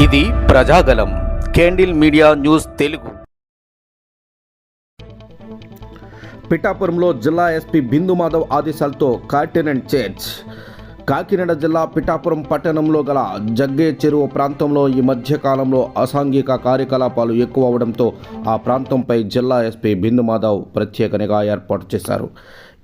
ఇది Prajagalam candle media news Telugu. పిఠాపురంలో జిల్లా ఎస్పీ బిందు మాధవ్ ఆదేశాలతో కార్టినెంట్ చర్చ్. కాకినాడ జిల్లా పిఠాపురం పట్టణంలో గల జగ్గే చెరువు ప్రాంతంలో ఈ మధ్యకాలంలో అసాంఘిక కార్యకలాపాలు ఎక్కువ అవడంతో ఆ ప్రాంతంపై జిల్లా ఎస్పీ బిందు మాధవ్ ప్రత్యేక నిఘా ఏర్పాటు చేశారు.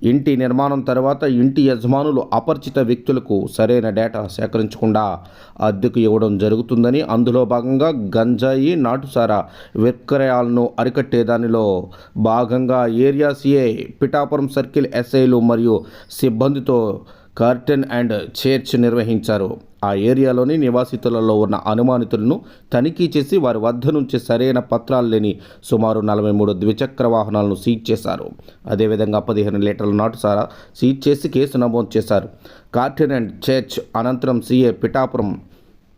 ఇంటి నిర్మాణం తర్వాత ఇంటి యజమానులు అపరిచిత వ్యక్తులకు సరైన డేటా సేకరించకుండా అద్దెకు ఇవ్వడం జరుగుతుందని అందులో భాగంగా గంజాయి నాటుసారా విక్రయాలను అరికట్టే దానిలో భాగంగా ఏరియా సిఐ పిఠాపురం సర్కిల్ ఎస్ఐలు మరియు సిబ్బందితో కర్టెన్ అండ్ చేర్చ్ నిర్వహించారు. ఆ ఏరియాలోని నివాసితులలో ఉన్న అనుమానితులను తనిఖీ చేసి వారి వద్ద నుంచి సరైన పత్రాలు లేని సుమారు నలభై మూడు ద్విచక్ర వాహనాలను సీజ్ చేశారు. అదేవిధంగా పదిహేను లీటర్ల నాటుసారా సీజ్ చేసి కేసు నమోదు చేశారు. కార్టెన్ అండ్ చర్చ్ అనంతరం సీఏ పిఠాపురం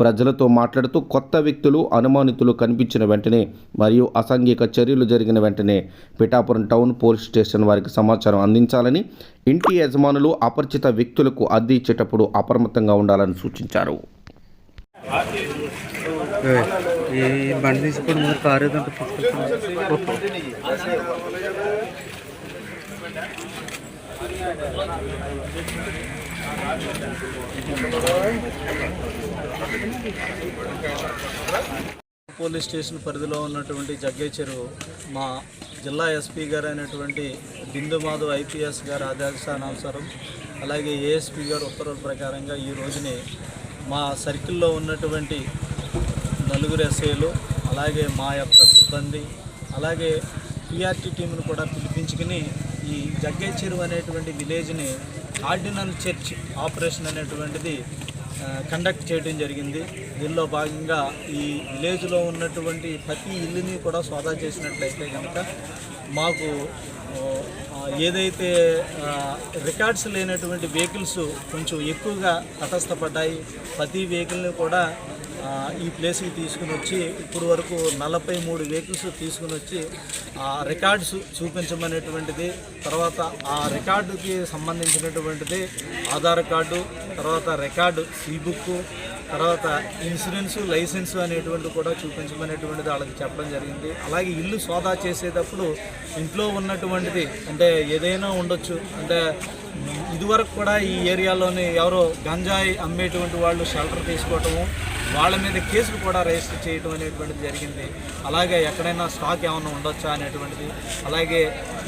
ప్రజలతో మాట్లాడుతూ కొత్త వ్యక్తులు అనుమానితులు కనిపించిన వెంటనే మరియు అసాంఘిక చర్యలు జరిగిన వెంటనే పిఠాపురం టౌన్ పోలీస్ స్టేషన్ వారికి సమాచారం అందించాలని ఇంటి యజమానులు అపరిచిత వ్యక్తులకు అద్దె ఇచ్చేటప్పుడు అప్రమత్తంగా ఉండాలని సూచించారు. ఈ బండి తీసుకొని కారు పోలీస్ స్టేషన్ పరిధిలో ఉన్నటువంటి జగ్గే చెరువు మా జిల్లా ఎస్పీ గారు అయినటువంటి బిందు మాధవ్ ఐపీఎస్ గారి ఆదేశానుసారం అలాగే ఏఎస్పీ గారు ఉత్తర్వుల ప్రకారంగా ఈ రోజుని మా సర్కిల్లో ఉన్నటువంటి నలుగురు ఎస్ఐలు అలాగే మా యొక్క సిబ్బంది అలాగే పిఆర్టీ టీంను కూడా పిలిపించుకుని ఈ జగ్గే చెరువు అనేటువంటి విలేజ్ని ఆర్డినల్ చర్చ్ ఆపరేషన్ అనేటువంటిది కండక్ట్ చేయడం జరిగింది. దీనిలో భాగంగా ఈ విలేజ్లో ఉన్నటువంటి ప్రతి ఇల్లుని కూడా సోదా చేసినట్లయితే కనుక మాకు ఏదైతే రికార్డ్స్ లేనటువంటి వెహికల్స్ కొంచెం ఎక్కువగా తటస్థపడ్డాయి. ప్రతి వెహికల్ని కూడా ఈ ప్లేస్కి తీసుకుని వచ్చి ఇప్పుడు వరకు నలభై మూడు వెహికల్స్ తీసుకుని వచ్చి ఆ రికార్డ్స్ చూపించమనేటువంటిది తర్వాత ఆ రికార్డుకి సంబంధించినటువంటిది ఆధార్ కార్డు తర్వాత రికార్డు సీ బుక్ తర్వాత ఇన్సూరెన్స్ లైసెన్స్ అనేటువంటి కూడా చూపించమనేటువంటిది వాళ్ళకి చెప్పడం జరిగింది. అలాగే ఇల్లు సోదా చేసేటప్పుడు ఇంట్లో ఉన్నటువంటిది అంటే ఏదైనా ఉండొచ్చు. అంటే ఇదివరకు కూడా ఈ ఏరియాలోని ఎవరో గంజాయి అమ్మేటువంటి వాళ్ళు షెల్టర్ తీసుకోవటము వాళ్ళ మీద కేసులు కూడా రిజిస్టర్ చేయడం అనేటువంటిది జరిగింది. అలాగే ఎక్కడైనా స్టాక్ ఏమైనా ఉండొచ్చా అనేటువంటిది. అలాగే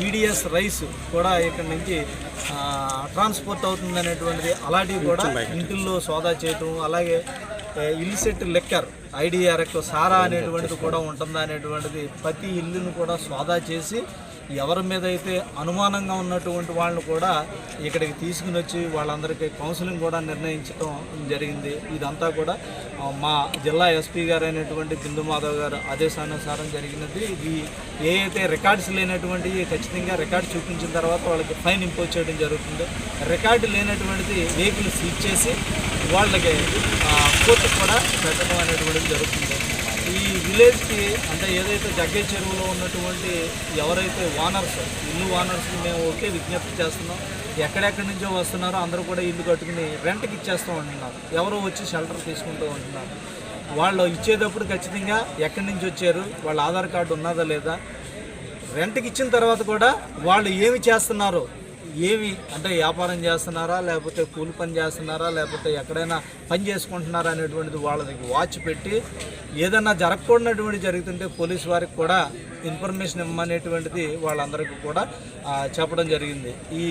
ఈడిఎస్ రైస్ కూడా ఇక్కడ నుంచి ట్రాన్స్పోర్ట్ అవుతుంది అనేటువంటిది. అలాంటివి కూడా ఇంటిల్లో సోదా చేయటం అలాగే ఇల్సెట్ లెక్కర్ ఐడిఆర్ఎక్ సారా అనేటువంటిది కూడా ఉంటుందా అనేటువంటిది ప్రతి ఇల్లును కూడా సోదా చేసి ఎవరి మీద అయితే అనుమానంగా ఉన్నటువంటి వాళ్ళని కూడా ఇక్కడికి తీసుకుని వచ్చి వాళ్ళందరికీ కౌన్సిలింగ్ కూడా నిర్ణయించడం జరిగింది. ఇదంతా కూడా మా జిల్లా ఎస్పీ గారు అయినటువంటి బిందు మాధవ్ గారు ఆదేశానుసారం జరిగినది. ఇది ఏ అయితే రికార్డ్స్ లేనటువంటివి ఖచ్చితంగా రికార్డ్ చూపించిన తర్వాత వాళ్ళకి ఫైన్ ఇంపోజ్ చేయడం జరుగుతుంది. రికార్డు లేనటువంటిది వెహికల్ సీజ్ చేసి వాళ్ళకి కోర్టు కూడా పెట్టడం అనేటువంటిది జరుగుతుంది. ఈ విలేజ్కి అంటే ఏదైతే జగ్గే చెరువులో ఉన్నటువంటి ఎవరైతే ఓనర్స్ ఇల్లు ఓనర్స్కి మేము ఓకే విజ్ఞప్తి చేస్తున్నాం. ఎక్కడెక్కడి నుంచో వస్తున్నారో అందరూ కూడా ఇల్లు కట్టుకుని రెంట్కి ఇచ్చేస్తూ ఉంటున్నారు. ఎవరో వచ్చి షెల్టర్ తీసుకుంటూ ఉంటున్నారు. వాళ్ళు ఇచ్చేటప్పుడు ఖచ్చితంగా ఎక్కడి నుంచి వచ్చారు వాళ్ళ ఆధార్ కార్డు ఉన్నదా లేదా రెంట్కి ఇచ్చిన తర్వాత కూడా వాళ్ళు ఏమి చేస్తున్నారు ఏమి అంటే వ్యాపారం చేస్తున్నారా లేకపోతే కూలి పని చేస్తున్నారా లేకపోతే ఎక్కడైనా పని చేసుకుంటున్నారా అనేటువంటిది వాళ్ళకి వాచ్ పెట్టి ఏదన్నా జరగకూడనటువంటి జరుగుతుంటే పోలీస్ వారికి కూడా ఇన్ఫర్మేషన్ ఇవ్వమనేటువంటిది వాళ్ళందరికీ కూడా చెప్పడం జరిగింది. ఈ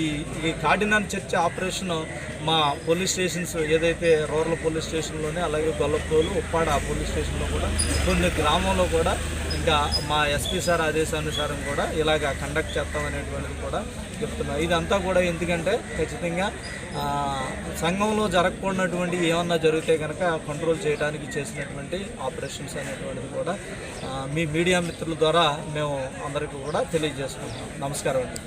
ఈ కార్డినల్ చర్చ్ ఆపరేషన్ మా పోలీస్ స్టేషన్స్ ఏదైతే రూరల్ పోలీస్ స్టేషన్లోనే అలాగే గొల్లపోలు ఉప్పాడ పోలీస్ స్టేషన్లో కూడా కొన్ని గ్రామంలో కూడా ఇంకా మా ఎస్పీ సార్ ఆదేశానుసారం కూడా ఇలాగ కండక్ట్ చేస్తాం అనేటువంటిది కూడా చెప్తున్నాం. ఇదంతా కూడా ఎందుకంటే ఖచ్చితంగా సంఘంలో జరగకూడనటువంటి ఏమన్నా జరిగితే కనుక కంట్రోల్ చేయడానికి చేసినటువంటి ఆపరేషన్స్ అనేటువంటిది కూడా మీ మీడియా మిత్రుల ద్వారా మేము అందరికీ కూడా తెలియజేసుకుంటాం నమస్కారం అండి.